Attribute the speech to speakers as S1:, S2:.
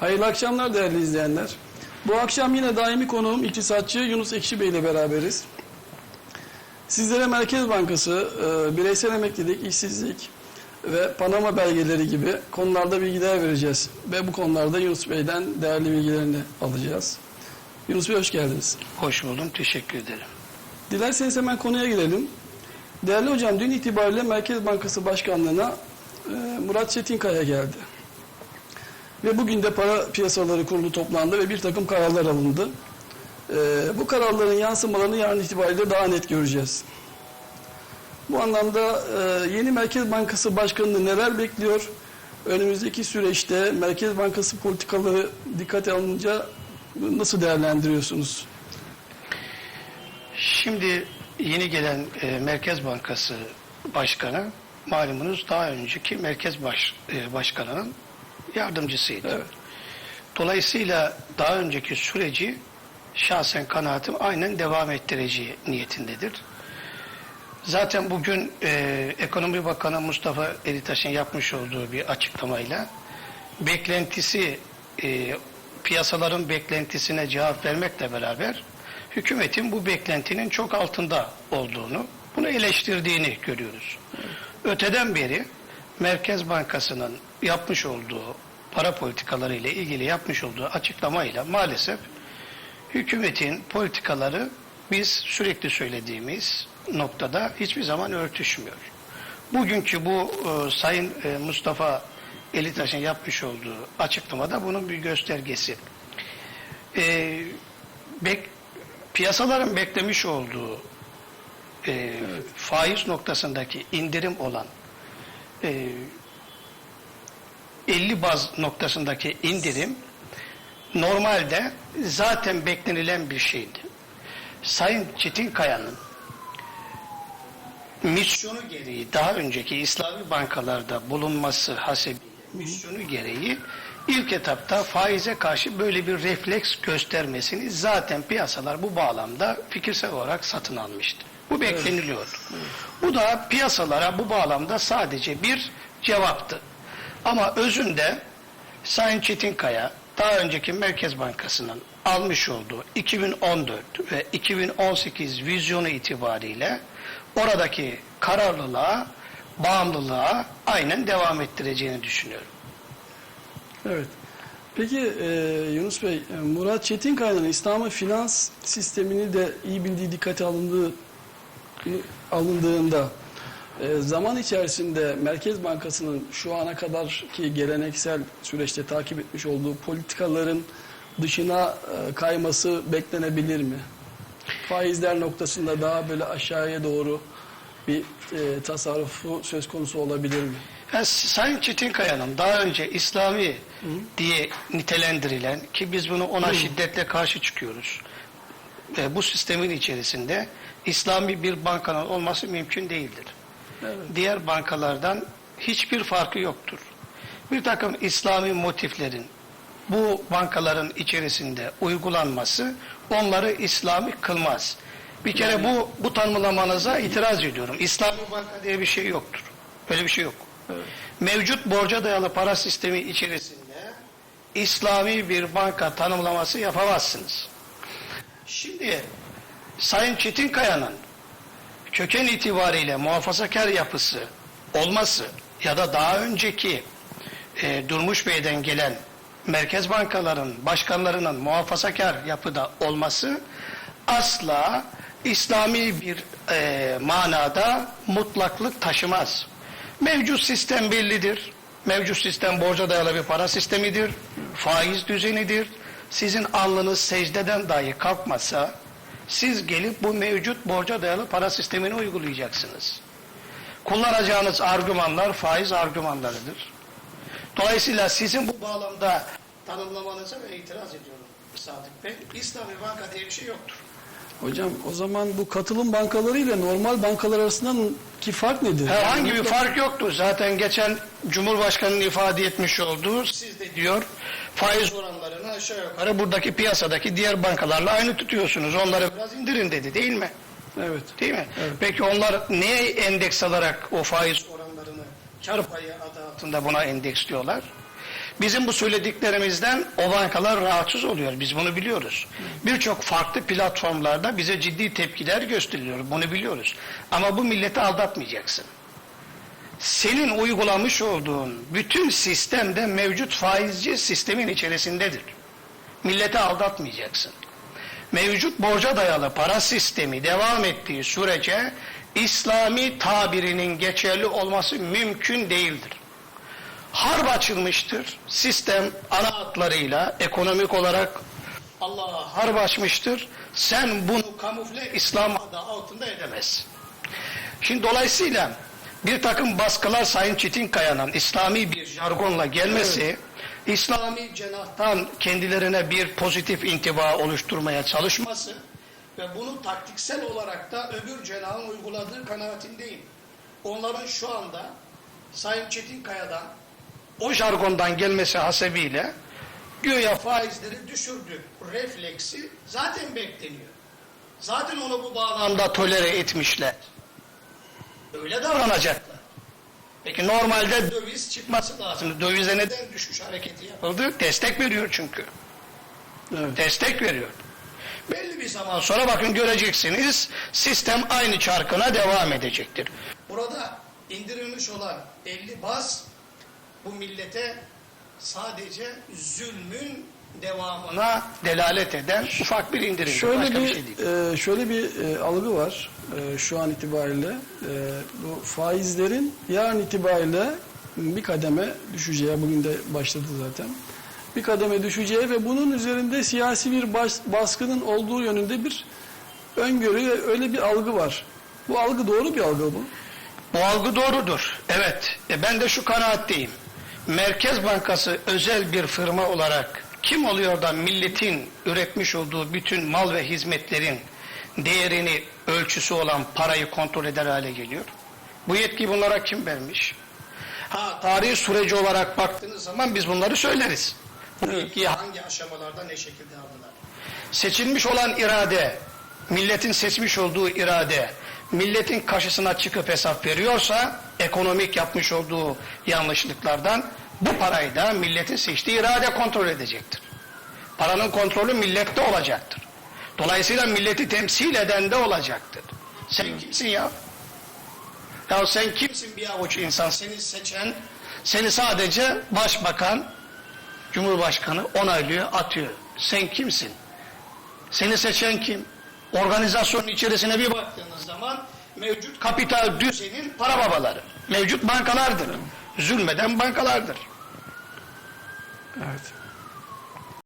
S1: Hayırlı akşamlar değerli izleyenler. Bu akşam yine daimi konuğum iktisatçı Yunus Ekşi Bey ile beraberiz. Sizlere Merkez Bankası, e, bireysel emeklilik, işsizlik ve Panama belgeleri gibi konularda bilgiler vereceğiz. Ve bu konularda Yunus Bey'den değerli bilgilerini alacağız. Yunus Bey hoş geldiniz.
S2: Hoş buldum, teşekkür ederim.
S1: Dilerseniz hemen konuya girelim. Değerli hocam dün itibariyle Merkez Bankası Başkanlığı'na e, Murat Çetinkaya geldi. Ve bugün de para piyasaları kurulu toplandı ve bir takım kararlar alındı. E, bu kararların yansımalarını yarın itibariyle daha net göreceğiz. Bu anlamda e, yeni Merkez Bankası Başkanı'nı neler bekliyor? Önümüzdeki süreçte Merkez Bankası politikaları dikkate alınca nasıl değerlendiriyorsunuz?
S2: Şimdi yeni gelen e, Merkez Bankası Başkanı malumunuz daha önceki Merkez Baş, e, Başkanı'nın yardımcısıydı.
S1: Evet.
S2: Dolayısıyla daha önceki süreci şahsen kanaatim aynen devam ettireceği niyetindedir. Zaten bugün e, Ekonomi Bakanı Mustafa Elitaş'ın yapmış olduğu bir açıklamayla beklentisi e, piyasaların beklentisine cevap vermekle beraber hükümetin bu beklentinin çok altında olduğunu, bunu eleştirdiğini görüyoruz. Öteden beri Merkez Bankası'nın yapmış olduğu para politikaları ile ilgili yapmış olduğu açıklamayla maalesef hükümetin politikaları biz sürekli söylediğimiz noktada hiçbir zaman örtüşmüyor. Bugünkü bu e, Sayın e, Mustafa Elitaş'ın yapmış olduğu açıklamada bunun bir göstergesi. E, bek, piyasaların beklemiş olduğu e, faiz noktasındaki indirim olan e, 50 baz noktasındaki indirim normalde zaten beklenilen bir şeydi. Sayın Çetinkaya'nın misyonu gereği daha önceki İslami bankalarda bulunması hasebiyle misyonu gereği ilk etapta faize karşı böyle bir refleks göstermesini zaten piyasalar bu bağlamda fikirsel olarak satın almıştı. Bu bekleniliyordu. Bu da piyasalara bu bağlamda sadece bir cevaptı. Ama özünde Sayın Çetinkaya daha önceki Merkez Bankası'nın almış olduğu 2014 ve 2018 vizyonu itibariyle oradaki kararlılığa, bağımlılığa aynen devam ettireceğini düşünüyorum.
S1: Evet. Peki e, Yunus Bey, e, Murat Çetinkaya'nın İslam'ın finans sistemini de iyi bildiği dikkate alındığı alındığında e, zaman içerisinde Merkez Bankası'nın şu ana kadar ki geleneksel süreçte takip etmiş olduğu politikaların dışına e, kayması beklenebilir mi? Faizler noktasında daha böyle aşağıya doğru bir e, tasarrufu söz konusu olabilir mi?
S2: Yani Sayın Çetinkaya'nın daha önce İslami diye nitelendirilen ki biz bunu ona şiddetle karşı çıkıyoruz. E, bu sistemin içerisinde İslami bir bankanın olması mümkün değildir.
S1: Evet.
S2: Diğer bankalardan hiçbir farkı yoktur. Bir takım İslami motiflerin bu bankaların içerisinde uygulanması onları İslami kılmaz. Bir kere bu bu tanımlamanıza itiraz ediyorum. İslami banka diye bir şey yoktur. Öyle bir şey yok.
S1: Evet.
S2: Mevcut borca dayalı para sistemi içerisinde İslami bir banka tanımlaması yapamazsınız. Şimdi Sayın Çetinkaya'nın köken itibariyle muhafazakar yapısı olması ya da daha önceki e, Durmuş Bey'den gelen merkez bankaların başkanlarının muhafazakar yapıda olması asla İslami bir e, manada mutlaklık taşımaz. Mevcut sistem bellidir. Mevcut sistem borca dayalı bir para sistemidir. Faiz düzenidir. Sizin alnınız secdeden dahi kalkmasa siz gelip bu mevcut borca dayalı para sistemini uygulayacaksınız. Kullanacağınız argümanlar faiz argümanlarıdır. Dolayısıyla sizin bu bağlamda tanımlamanıza itiraz ediyorum Sadık Bey. İslami banka diye bir şey yoktur.
S1: Hocam o zaman bu katılım bankaları ile normal bankalar arasındaki fark nedir?
S2: Herhangi bir fark yoktu. Zaten geçen Cumhurbaşkanı'nın ifade etmiş olduğu siz de diyor faiz oranlarını aşağı yukarı buradaki piyasadaki diğer bankalarla aynı tutuyorsunuz. Onları biraz indirin dedi değil mi?
S1: Evet.
S2: Değil mi?
S1: Evet.
S2: Peki onlar neye endeks alarak o faiz oranlarını kar payı adı altında buna endeksliyorlar? Bizim bu söylediklerimizden o bankalar rahatsız oluyor. Biz bunu biliyoruz. Birçok farklı platformlarda bize ciddi tepkiler gösteriliyor. Bunu biliyoruz. Ama bu milleti aldatmayacaksın. Senin uygulamış olduğun bütün sistemde mevcut faizci sistemin içerisindedir. Milleti aldatmayacaksın. Mevcut borca dayalı para sistemi devam ettiği sürece İslami tabirinin geçerli olması mümkün değildir. Harp açılmıştır. Sistem ana hatlarıyla ekonomik olarak Allah'a harp açmıştır. Sen bunu kamufle İslam adı altında edemezsin. Şimdi dolayısıyla bir takım baskılar Sayın Çetinkaya'nın İslami bir jargonla gelmesi, İslami cenahtan kendilerine bir pozitif intiba oluşturmaya çalışması ve bunu taktiksel olarak da öbür cenahın uyguladığı kanaatindeyim. Onların şu anda Sayın Çetinkaya'dan o jargondan gelmesi hasebiyle güya faizleri düşürdü refleksi zaten bekleniyor. Zaten onu bu bağlamda tolere etmişler. Öyle davranacaklar. Peki normalde döviz çıkması lazım. Dövize neden düşüş hareketi yapıldı? Destek veriyor çünkü.
S1: Evet.
S2: Destek veriyor. Belli bir zaman sonra bakın göreceksiniz sistem aynı çarkına devam edecektir. Burada indirilmiş olan 50 baz bu millete sadece zulmün devamına delalet eden ufak bir indirim.
S1: Şöyle
S2: Başka
S1: bir,
S2: bir şey değil.
S1: e, şöyle bir e, algı var e, şu an itibariyle. E, bu faizlerin yarın itibariyle bir kademe düşeceği, bugün de başladı zaten. Bir kademe düşeceği ve bunun üzerinde siyasi bir bas- baskının olduğu yönünde bir öngörü ve öyle bir algı var. Bu algı doğru bir algı bu.
S2: Bu algı doğrudur. Evet. E ben de şu kanaatteyim. Merkez Bankası özel bir firma olarak kim oluyor da milletin üretmiş olduğu bütün mal ve hizmetlerin değerini ölçüsü olan parayı kontrol eder hale geliyor? Bu yetkiyi bunlara kim vermiş? Ha tarihi süreci olarak baktığınız zaman biz bunları söyleriz. Bu yetkiyi hangi aşamalarda ne şekilde aldılar? Seçilmiş olan irade, milletin seçmiş olduğu irade, milletin karşısına çıkıp hesap veriyorsa, ekonomik yapmış olduğu yanlışlıklardan bu parayı da milletin seçtiği irade kontrol edecektir. Paranın kontrolü millette olacaktır. Dolayısıyla milleti temsil eden de olacaktır. Sen kimsin ya? Ya sen kimsin bir avuç insan? Seni seçen, seni sadece başbakan, cumhurbaşkanı onaylıyor, atıyor. Sen kimsin? Seni seçen kim? Organizasyonun içerisine bir baktığınız zaman mevcut kapital düzenin para babaları. Mevcut bankalardır. Zulmeden bankalardır.
S1: Evet.